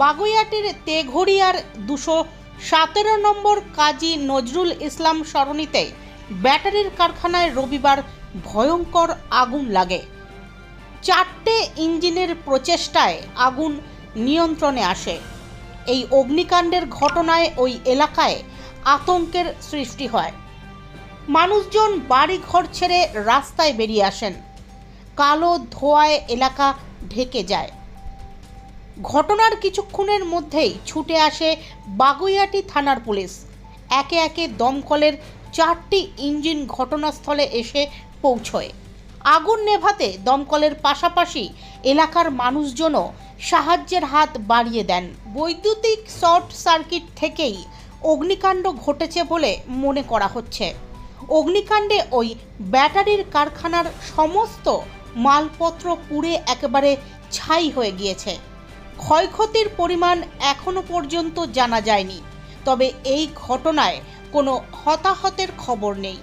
বাগুইয়াটির তেঘড়িয়ার দুশো সতেরো নম্বর কাজী নজরুল ইসলাম সরণিতে ব্যাটারির কারখানায় রবিবার ভয়ঙ্কর আগুন লাগে। চারটে ইঞ্জিনের প্রচেষ্টায় আগুন নিয়ন্ত্রণে আসে। এই অগ্নিকাণ্ডের ঘটনায় ওই এলাকায় আতঙ্কের সৃষ্টি হয়। মানুষজন বাড়ি ঘর ছেড়ে রাস্তায় বেরিয়ে আসেন। কালো ধোঁয়ায় এলাকা ঢেকে যায়। ঘটনার কিছুক্ষণের মধ্যেই ছুটে আসে বাগুইয়াটি থানার পুলিশ। একে একে দমকলের চারটি ইঞ্জিন ঘটনাস্থলে এসে পৌঁছয়। আগুন নেভাতে দমকলের পাশাপাশি এলাকার মানুষজনও সাহায্যের হাত বাড়িয়ে দেন। বৈদ্যুতিক শর্ট সার্কিট থেকেই অগ্নিকাণ্ড ঘটেছে বলে মনে করা হচ্ছে। অগ্নিকাণ্ডে ওই ব্যাটারির কারখানার সমস্ত মালপত্র পুড়ে একেবারে ছাই হয়ে গিয়েছে। ক্ষয়ক্ষতির পরিমাণ এখনও পর্যন্ত জানা যায়নি। তবে এই ঘটনায় কোনো হতাহতের খবর নেই।